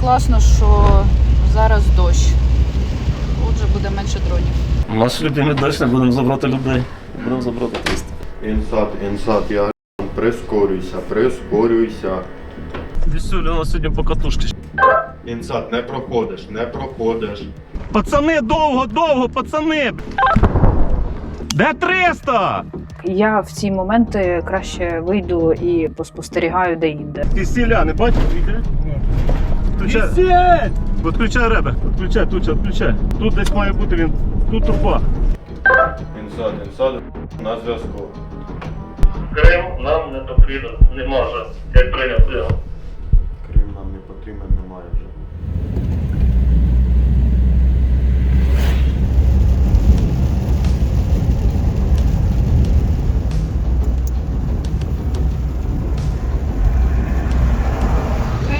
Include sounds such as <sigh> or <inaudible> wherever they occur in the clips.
Класно, що зараз дощ. Отже, буде менше дронів. Наш любимий дощ, не будемо забрати людей. Будемо забрати 300. Інсад, інсад, я прискорюйся, прискорюйся. Вісюля, у нас сьогодні по катушці. Інсад, не проходиш, не проходиш. Пацани, довго, довго, пацани! Де 300? Я в ці моменти краще вийду і поспостерігаю де-інде. Ти селяни, бачиш, йде? Включай. Відключай ребер. відключай, тут, відключай. Тут десь має бути він, тут труба. Інсад, інсад, на зв'язку. Крим нам не потрібен, не може. Як прийняв Крим нам не потрібен, немає вже.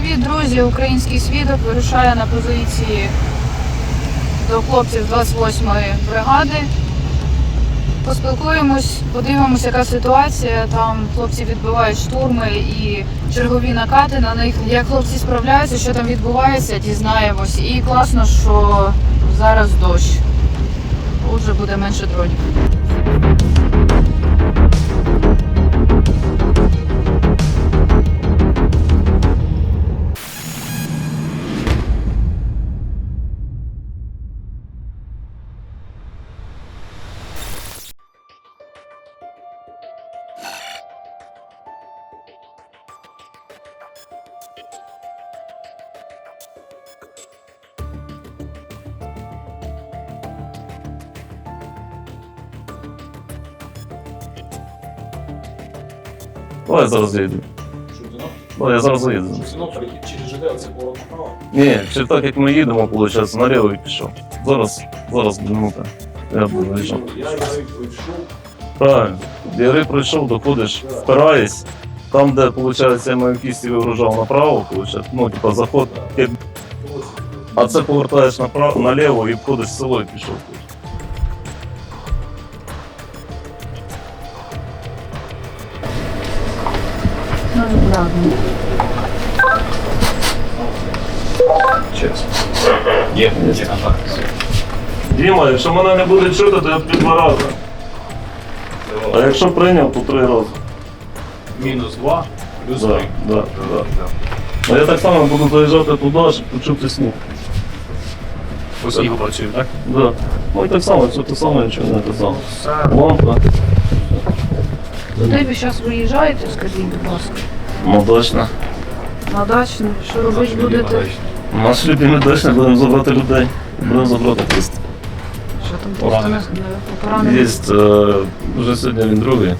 Привіт, друзі! Український свідок вирушає на позиції до хлопців 28-ї бригади. Поспілкуємось, подивимося, яка ситуація. Там хлопці відбивають штурми і чергові накати на них. Як хлопці справляються, що там відбувається, дізнаємось. І класно, що зараз дощ. Отже, буде менше дронів. Давай я зараз заїду. Давай я зараз заїду. Знову перехід через ЖД, оце було направо. Ні, чи так як ми їдемо, виходить, наліво і пішов. Зараз, зараз минута. Я буду виїжджати. Я його пройшов. Правильно. Яри пройшов, доходиш, впираєш. Там, де, виходить, я мою кісті вигружав направо, виходить, ну, типа заход, а це повертаєш направо, наліво і входиш в село і пішов. Є, є контакт. Діма, якщо мене не буде чути, то я під два рази. А якщо прийняв, то три рази. Мінус 2, плюс Да, 3. да, да. А я так само буду заїжджати туди, щоб почути сніг. По снігу працюю, так? Да. Ну і так само, все те саме, нічого не те саме. Лампа. Куди ви зараз виїжджаєте, скажіть, будь ласка? Ну точно. Що робити будете? Наш любимий дачний, будемо забрати людей. Будемо забрати 300. Що там Поранених. Є е, вже сьогодні він другий.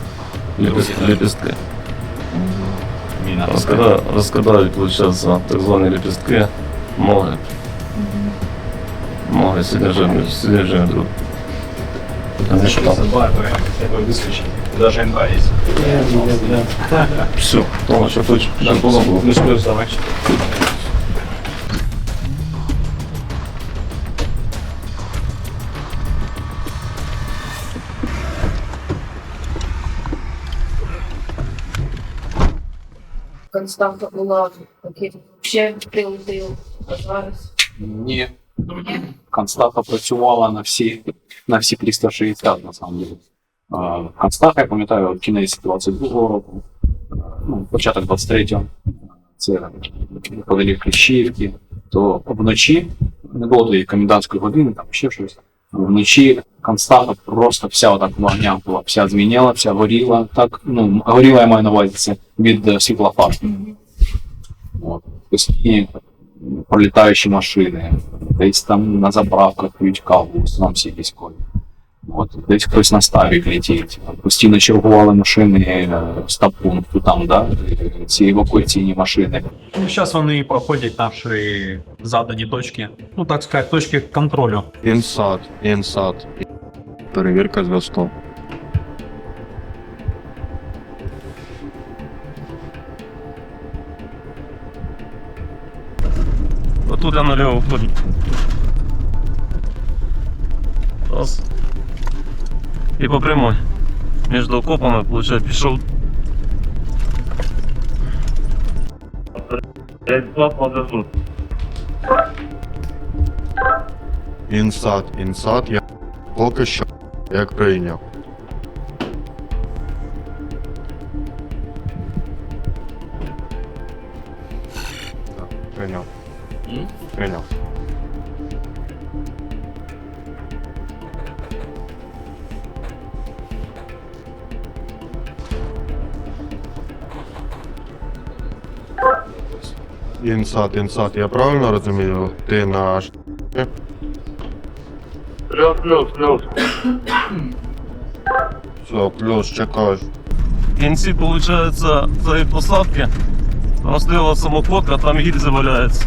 Міна. Розкидають, розкидають, виходить, так звані ліпістки, ноги. Ноги, сьогодні вже, сьогодні вже він другий. Що там? Забавь, я вискочив. Даже МК є. Все, то, що хочеш, що було, було. Плюс плюс, давай. Константа була такий ще прилетів, а зараз. Ні. Констаха працювала на всі, на всі 360 на самом деле. А, Констаха, я пам'ятаю, кінець 22-го року, ну, початок 23-го, це неподалік Кліщівки, то вночі, не було тоді комендантської години, там ще щось. Вночі Констаха просто вся отак в вогнях була, вся зміняла, вся горіла. Так, ну, горіла я маю на увазі це від е, світлофар. От. Постійні пролітаючі машини, десь там на заправках п'ють каву, там всі військові. От, десь хтось на ставік летить. Постійно чергували машини е, з пункту там, да, ці евакуаційні машини. Ну, Зараз вони проходять наші задані точки, ну так сказати, точки контролю. Інсад, інсад. Перевірка зв'язку. Отут я наліво входжу. Раз. І по прямой. Між окопами, виходить, пішов. Інсад, інсад, я поки що як прийняв. Так, Прийняв. Прийняв. Інсад, інсад, я правильно розумію? Ти наш. Плюс, плюс, плюс. Все, плюс чекаєш. В кінці, виходить, цієї посадки розстріла самоходка, там гільзи валяється.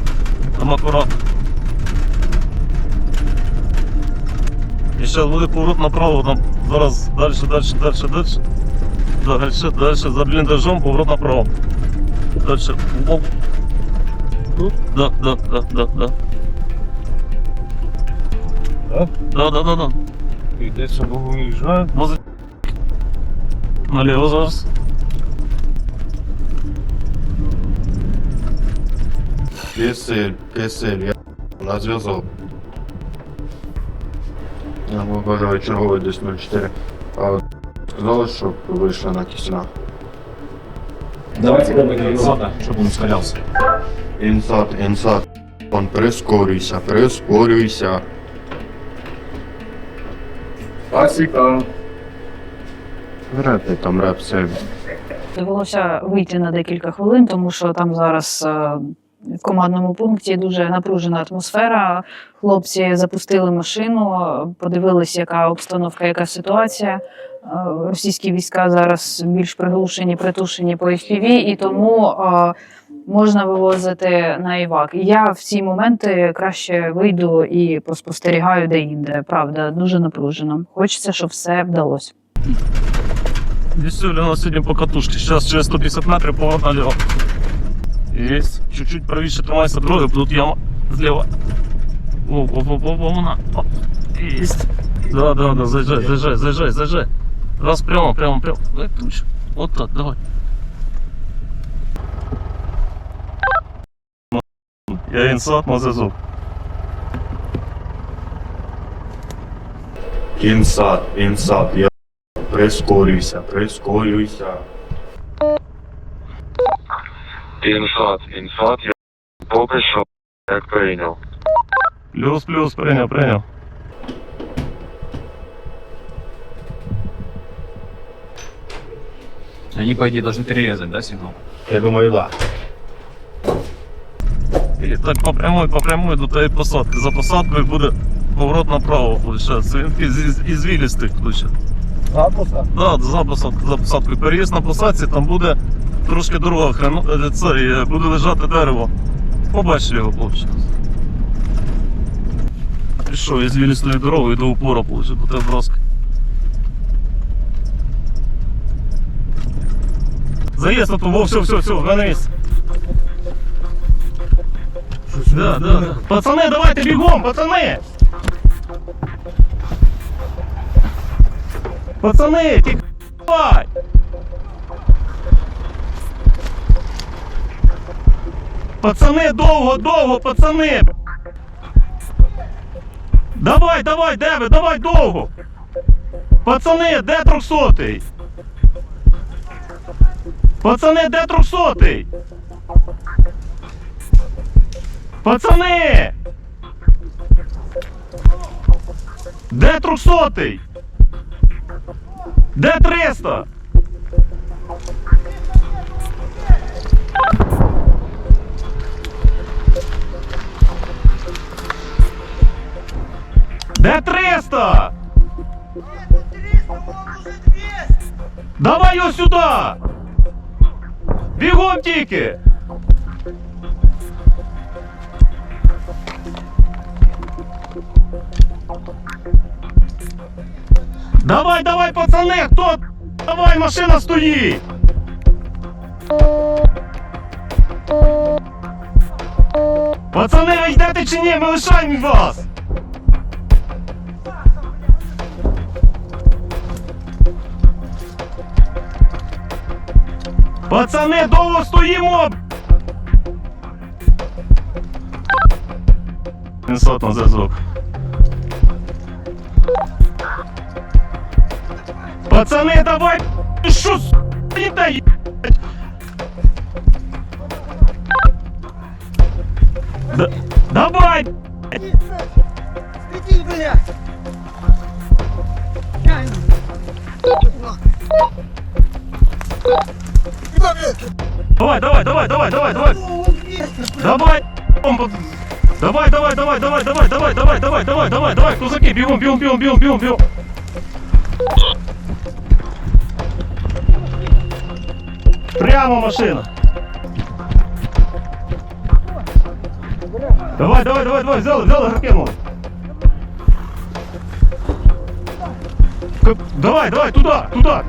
Там акуратно. І зараз буде поворот направо, там зараз далі, далі, далі, далі. Дальше, дальше, за бліндажом поворот направо. Дальше. Оп. Да, да, да, да, да. Так? Да, да, да, да. Іде собою виїжджає. Може. Наліво зараз. Кисель, кисель, я на зв'язок. Я вибираю черговий десь 04. А сказали, що вийшли на кисля. Давайте добавим инсада, чтобы он ускорялся. Інсад, інсад. Он прискорюйся, прискорюйся. Пасіка. Вряд там реп сильно. Довелося вийти на декілька хвилин, тому що там зараз е, в командному пункті дуже напружена атмосфера. Хлопці запустили машину, подивилися, яка обстановка, яка ситуація. Е, Російські війська зараз більш приглушені, притушені по FPV, і тому е, можна вивозити на івак. І я в ці моменти краще вийду і поспостерігаю де-інде. Правда, дуже напружено. Хочеться, щоб все вдалося. Веселі у нас сьогодні по катушці. Зараз через 150 метрів поворот наліво. Есть. Чуть-чуть правіше тримайся дороги, тут яма зліва. О, о, о, о, о, вона. О, Есть. Да, да, да, заезжай, заезжай, заезжай. Раз прямо, прямо, прямо. Давай, ключ. Вот так, давай. Я інсат на зв'язок. Інсад, інсад, я прискорюйся, прискорюйся. Інсад, інсад, я поки що як прийняв. Плюс, плюс, прийняв, прийняв. Они, по идее, должны перерезать, да, сигнал? Я думаю, да. І так по прямой, по прямой до тієї посадки. За посадкою буде поворот направо, виходить. Він із, із, вілістих включить. За посадку? Да, за посадкою, за посадкою. Переїзд на посадці, там буде трошки дорога, хрен, е, це, е, буде лежати дерево. Побачиш його, виходить. Пішов із вілістої дороги до упора, виходить, до тебе броска. Заїзд на ту, во, все, все, все, вернись. Да, да, да. Пацаны, давайте бегом, пацаны! Пацаны, тихо, давай! Пацаны, довго, довго, пацани! Давай, давай, де ви, давай довго! Пацани, де трьохсотий? Пацани, де трьохсотий? Пацани! Де трьохсотий? Де 300? Де 300? Давай його сюди! Бігом тільки! Давай, давай, пацани, хто? Давай, машина стоїть! Пацани, ви йдете чи ні? Ми лишаємо вас! Пацани, довго стоїмо! Інсот на зв'язок. Пацани, давай! Що с***, не дай, Да, давай! Давай, давай, давай, давай, давай, давай! Давай! бомба. Давай, давай, давай, давай, давай, давай, давай, давай, давай, давай, давай, кузаки, бігом, бігом, бігом, бігом, бігом, Прямо машина. Давай, давай, давай, давай, взяли, гракинули. К- Давай, давай, туда, туда.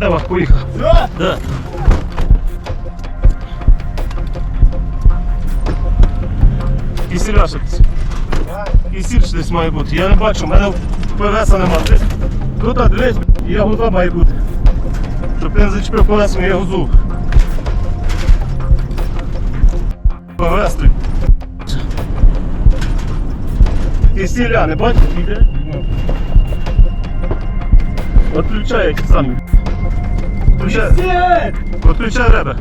Давай, поїхав. Да. Кисіля ще Кисіль ще десь має бути. Я не бачу, в мене ПВСа нема. Десь. Тут, а, дивись, є гуза має бути. Щоб ти не зачепив колесом, є гузу. ПВС ти. Кисіля, не бачиш? Отключай, які самі. Отключай. Отключай ребе.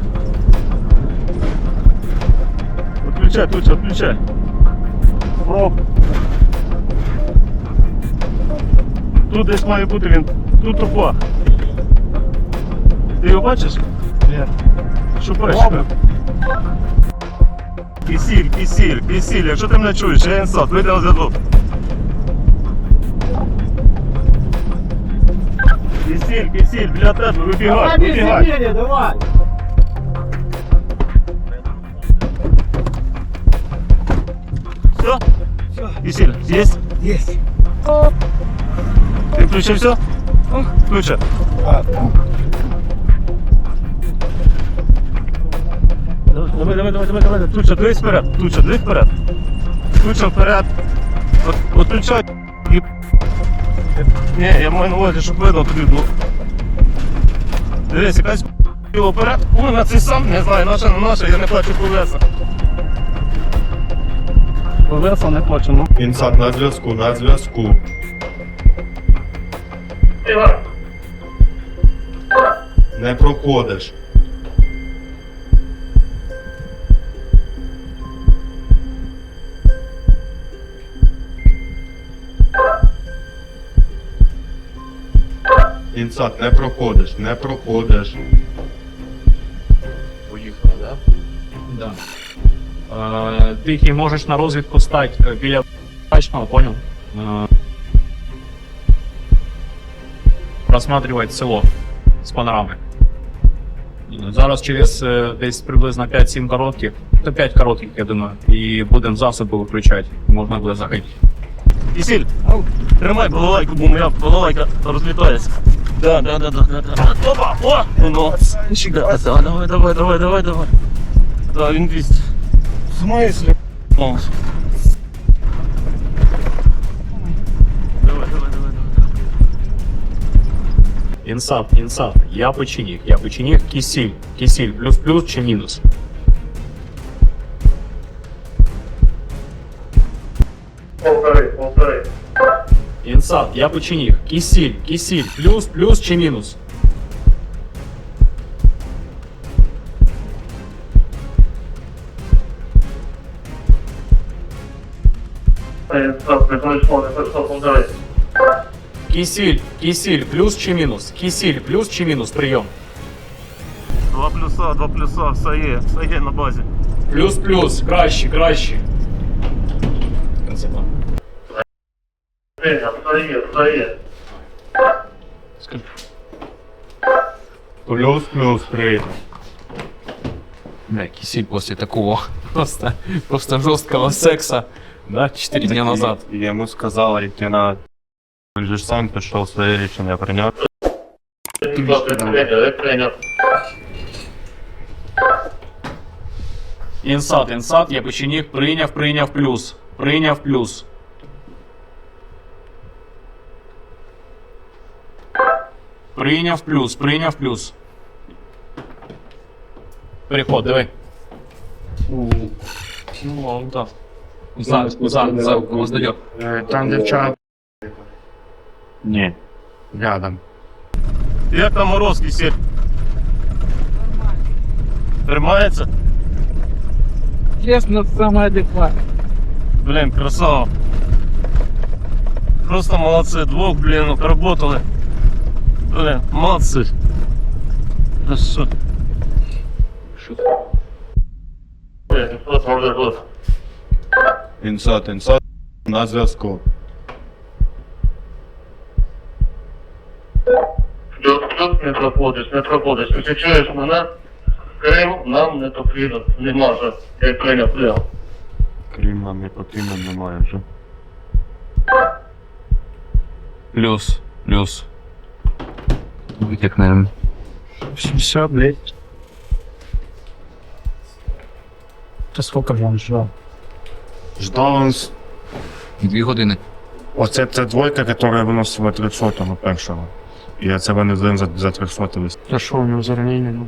Отключай, туча, отключай. Проб. Тут десь має бути він. Тут тупа. Ти його бачиш? Ні. Шукай. Кисіль, кисіль, кисіль. Якщо ти мене чуєш, я інсат, вийди на зв'язок. Кисіль, кисіль, біля тебе, вибігай, вибігай. давай! Все? Кисіль, есть? Есть. Все? Включи. Давай, давай, давай, давай, давай. Туча, дивись вперед. Туча, дивись вперед. Туча вперед. От, отключай. І... Ні, я маю на увазі, щоб видно тобі. Ну. Дивись, якась біло вперед. Ой, на цей сам, не знаю, наша, не наша, я не бачу колеса. Колеса не бачу, ну. Інсат на зв'язку, на зв'язку. Не проходиш. Інсат, не проходиш, не проходиш. Поїхали, да? Да. Е, ти їх можеш на розвідку стати е, біля бачного, понял? Е, просматривать село з панорами. Е, Зараз через е, десь приблизно 5-7 коротких, то 5 коротких, я думаю, і будемо засоби виключати, можна буде заходити. Кисіль, тримай балалайку, бо моя балалайка розлітається. Да, да, да, да, да, да. Опа, о, ну, да, да, давай, давай, давай, давай, давай. Да, він 200. В смысле? О. Інсат, інсат, я печенік, я печенік, кисіль, кисіль, плюс-плюс чи мінус. Полтори, полтори. Інсат, я печенік, кисіль, кисіль, плюс, плюс чи мінус. Стоп, приходиш, стоп, полтори. Кисіль, кисіль, плюс чи мінус? Кисіль, плюс чи мінус, прийом. Два плюса, два плюса, все є, все є на базі. Плюс, плюс, краще, краще. Красота. Прийняв, все є, все є. Плюс, плюс, прийняв. Бля, кисель после такого <laughs> просто, просто жесткого секса, да, 4 дня назад. І йому сказала йти на... Він же ж сам пішов своє рішення прийняв. Прийняв, прийняв. Інсат, інсат, я печенік, прийняв, прийняв плюс. Прийняв плюс. Прийняв плюс, прийняв плюс. Переход, диви. Ну, так. За, за, за, воздает. Там дівчата. Ні. Рядом. Як там морозки сіль? Тримається? Честно, самое адекватное. Блін, красава. Просто молодці. Двох, блін, отработали. Блін, молодці. Та що? Е, от, от, от. Інсат, інсат. На зв'язку. Плюс, плюс, не проходиш. Ти чуєш мене? Крим нам не потрібен, не може. Як прийняв прямо. Крім нам не потрібно, немає вже. Плюс, плюс. Вытекнем. Все, блядь. Это сколько же он ждал? Ждав он с- Дві години. Оце це двойка, яка виносила 300-го першого. І це вони з ним за, за 300 вис. Та що у нього за ранення? Ну?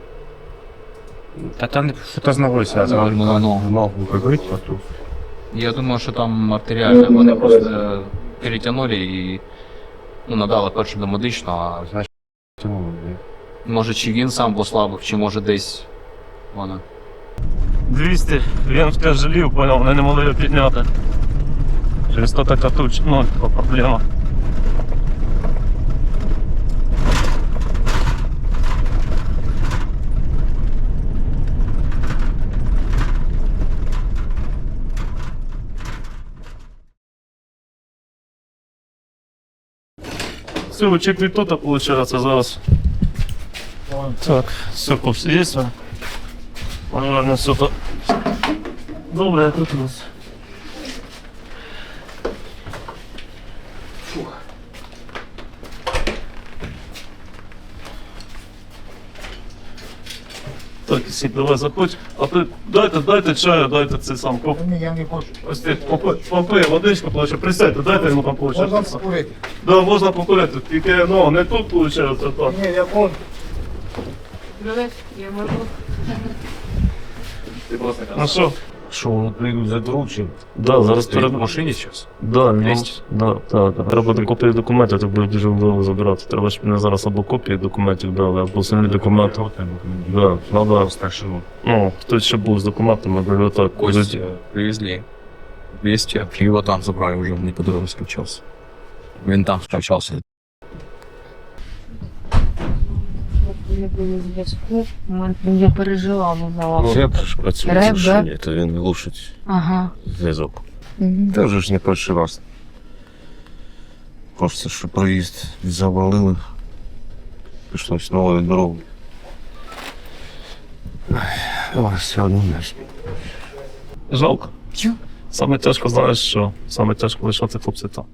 Та там що з ногою зв'язано. Ногу вибить, а тут. Я думаю, що там артеріальне. Вони просто перетягнули і ну, надали першу домедичну, а Значить, тягнули, блін. може чи він сам послабив, чи може десь вона. 200, він втяжелів, понял, вони не могли його підняти. Через то така туч, ну, така проблема. Все, чек від получается за зараз. Так, все, хлопці, є. Добре, тут у нас. Сідь, давай заходь. А ти дайте, дайте чаю, дайте цей сам коп. Ні, я не хочу. Ось ти попи, попи водичку, плаче, присядьте, дайте йому там Можна получати. покурити? Да, можна покурити, тільки ну, не тут виходить, а так. Ні, я понял. Привет, я можу. Ну що? Що, вони прийдуть за дручим? Да, зараз Перед перед в машині зараз? Да, ну, да, да, да. Треба до копії документів, то буде дуже довго забирати. Треба, щоб мені зараз або копії документів дали, або самі документи. Да, надо. Старшину. Ну, хтось ще був з документами, бо так. Кость привезли. 200, а його там забрали вже, не по дорозі скачався. Він там скачався. Я переживала за Я працюю Реп, в то він глушить Ага. зв'язок. Та вже ж не перший раз. Просто що проїзд завалили. Прийшлось новою дорогою. Але все одно не ж. Жалко. Чо? Саме тяжко, знаєш що? Саме тяжко лишати хлопці там.